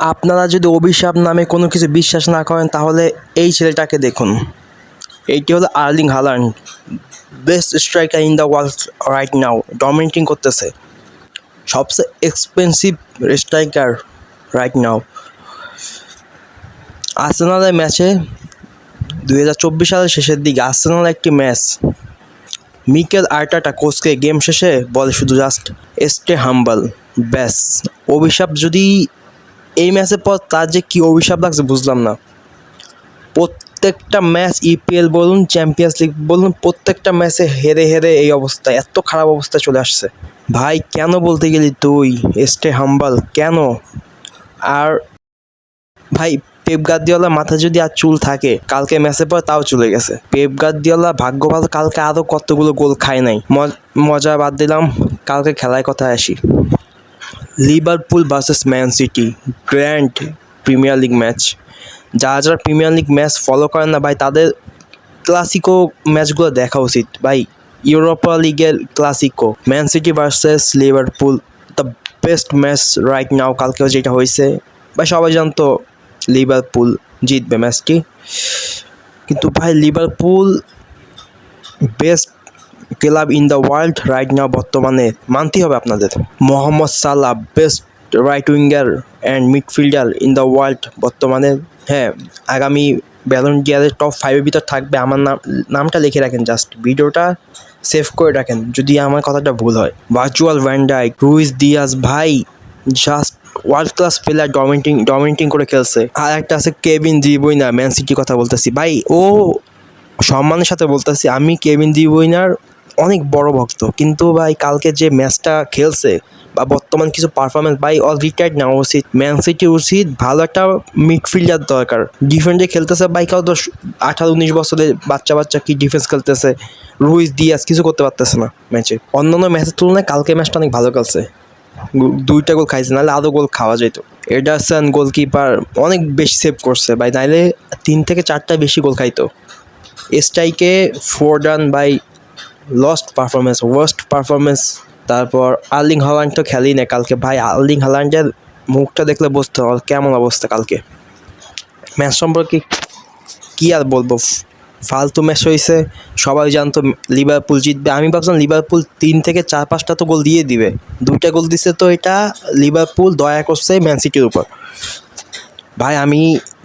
আপনারা যদি অভিশাপ নামে কোনো কিছু বিশ্বাস না করেন, তাহলে এই ছেলেটাকে দেখুন। এইটি হলো Erling Haaland best striker in the world right now, dominating করতেছে। সবচেয়ে এক্সপেন্সিভ স্ট্রাইকার রাইট নাও। আর্সেনালের ম্যাচে দুই হাজার চব্বিশ সালের শেষের দিকে আর্সেনাল একটি ম্যাচ। মিকেল আর্টাটা কোচকে গেম শেষে বলে শুধু জাস্ট স্টে হাম্বাল, ব্যাস। অভিশাপ যদি এই ম্যাচের পর তার যে কী অভিশাপ লাগছে বুঝলাম না। প্রত্যেকটা ম্যাচ ইপিএল বলুন চ্যাম্পিয়ন্স লিগ বলুন, প্রত্যেকটা ম্যাচে হেরে হেরে এই অবস্থা, এত খারাপ অবস্থা চলে আসছে। ভাই, কেন বলতে গেলি তুই স্টে হাম্বাল, কেন? আর ভাই, পেপ গার্দিওলা মাথায় যদি আর চুল থাকে, কালকে ম্যাচের পর তাও চলে গেছে। পেপ গার্দিওলা ভাগ্য ভালো কালকে আরও কতগুলো গোল খায় নাই। মজা বাদ দিলাম, কালকে খেলায় কথা আসি। Liverpool versus Man City grand Premier League match যারা যারা প্রিমিয়ার লিগ ম্যাচ ফলো করেন না ভাই, তাদের ক্লাসিকো ম্যাচগুলো দেখা উচিত। ভাই ইউরোপা লিগের Clasico Man City versus Liverpool the best match right now কালকেও যেটা হয়েছে। ভাই, সবাই জানতো লিভারপুল জিতবে ম্যাচটি কিন্তু ভাই Liverpool best club in the world right now বর্তমানে মানতেই হবে আপনাদের। Mohammed Salah best right winger and midfielder in the world বর্তমানে। হ্যাঁ আগামী ব্যালন ডিয়ারের টপ ফাইভের ভিতর থাকবে। আমার নাম, নামটা লিখে রাখেন জাস্ট ভিডিওটা সেভ করে রাখেন, যদি আমার কথাটা ভুল হয়। ভার্চুয়াল ভ্যান্ডাইক রুইস দিয়াস ভাই just world class player dominating dominating করে খেলছে। আর একটা আছে কেবিন দিবই না ম্যান সিটির কথা বলতেছি। ভাই, ও সম্মানের সাথে বলতেছি, আমি কেভিন দিবইনার অনেক বড় ভক্ত। কিন্তু ভাই, কালকে যে ম্যাচটা খেলছে বা বর্তমান কিছু পারফরমেন্স ভাই অল রিটায়ার্ড নেওয়া উচিত ম্যান সিটি উচিত ভালো একটা মিডফিল্ডার দরকার। ডিফেন্সে খেলতেছে, ভাই কাউ দশ আঠারো, উনিশ বছরের বাচ্চা বাচ্চা কি ডিফেন্স খেলতেছে, রুইস দিয়াস কিছু করতে পারতেছে না ম্যাচে। অন্যান্য ম্যাচের তুলনায় কালকে ম্যাচটা অনেক ভালো খেলছে। দুইটা গোল খাইছে, নাহলে আরও গোল খাওয়া যেত এডারসন গোলকিপার অনেক বেশি সেভ করছে, ভাই, নাহলে তিন থেকে চারটা বেশি গোল খাইতো। স্ট্রাইকে four done by lost performance worst performance তারপর আর্লিং হল্যান্ড তো খেলেই না কালকে। ভাই, আর্লিং হল্যান্ডের মুখটা দেখলে বুঝতে হবে কেমন অবস্থা কালকে। ম্যাচ সম্পর্কে কী আর বলব? ফালতু ম্যাচ হয়েছে, সবাই জানতো লিভারপুল জিতবে। আমি ভাবছিলাম লিভারপুল তিন থেকে চার পাঁচটা তো গোল দিয়ে দিবে। দুইটা গোল দিছে তো এটা, লিভারপুল দয়া করছে ম্যান সিটির উপর। ভাই, আমি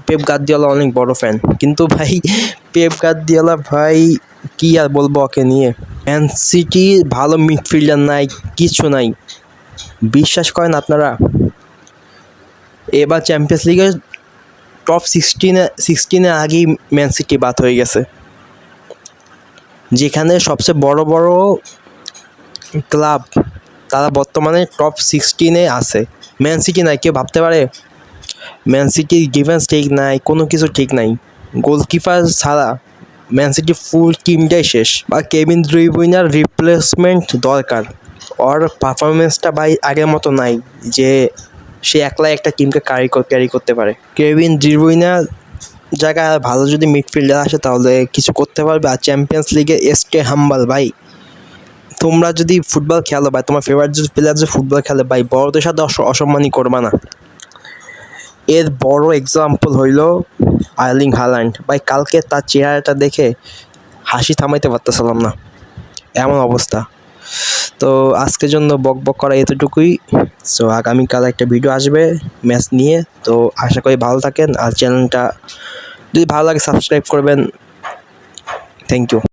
পেপ গার্দিওলা অনেক বড় ফ্যান কিন্তু ভাই, পেপ গার্দিওলা ভাই কি আর বলব ওকে নিয়ে? ম্যান সিটি ভালো মিডফিল্ডার নাই, কিছু নাই। বিশ্বাস করেন আপনারা? এবার চ্যাম্পিয়ন্স লিগের টপ সিক্সটিনে সিক্সটিনে আগেই ম্যান সিটি বাদ হয়ে গেছে। যেখানে সবচেয়ে বড় বড় ক্লাব তারা বর্তমানে টপ সিক্সটিনে আছে। ম্যান সিটি নাই, কেউ ভাবতে পারে? ম্যান সিটির ডিফেন্স ঠিক নাই, কোনো কিছু ঠিক নাই। গোলকিপার ছাড়া ম্যান সিটি ফুল টিমটাই শেষ, বা কেভিন ড্রিবুইনার রিপ্লেসমেন্ট দরকার। ওর পারফরমেন্সটা ভাই আগের মতো নাই, যে সে একলাই একটা টিমকে ক্যারি ক্যারি করতে পারে। কেভিন ড্রিবুইনার জায়গায় ভালো যদি মিডফিল্ডার আসে, তাহলে কিছু করতে পারবে। আর চ্যাম্পিয়ন্স লিগে এসকে হাম্বাল ভাই, তোমরা যদি ফুটবল খেলো ভাই, তোমার ফেভারিট যদি প্লেয়ার যদি ফুটবল খেলে ভাই, বড়দের সাথে অস- অসম্মানী করবা না। এর বড় এক্সাম্পল হইল আর্লিং হাল্যান্ড ভাই, কালকে তার চেহারাটা দেখে হাসি থামাইতে পারতেছিলাম না। এমন অবস্থা। তো আজকের জন্য বক বক করা এতটুকুই। সো আগামীকাল একটা ভিডিও আসবে ম্যাচ নিয়ে। তো আশা করি ভালো থাকেন। আর চ্যানেলটা যদি ভালো লাগে সাবস্ক্রাইব করবেন। Thank you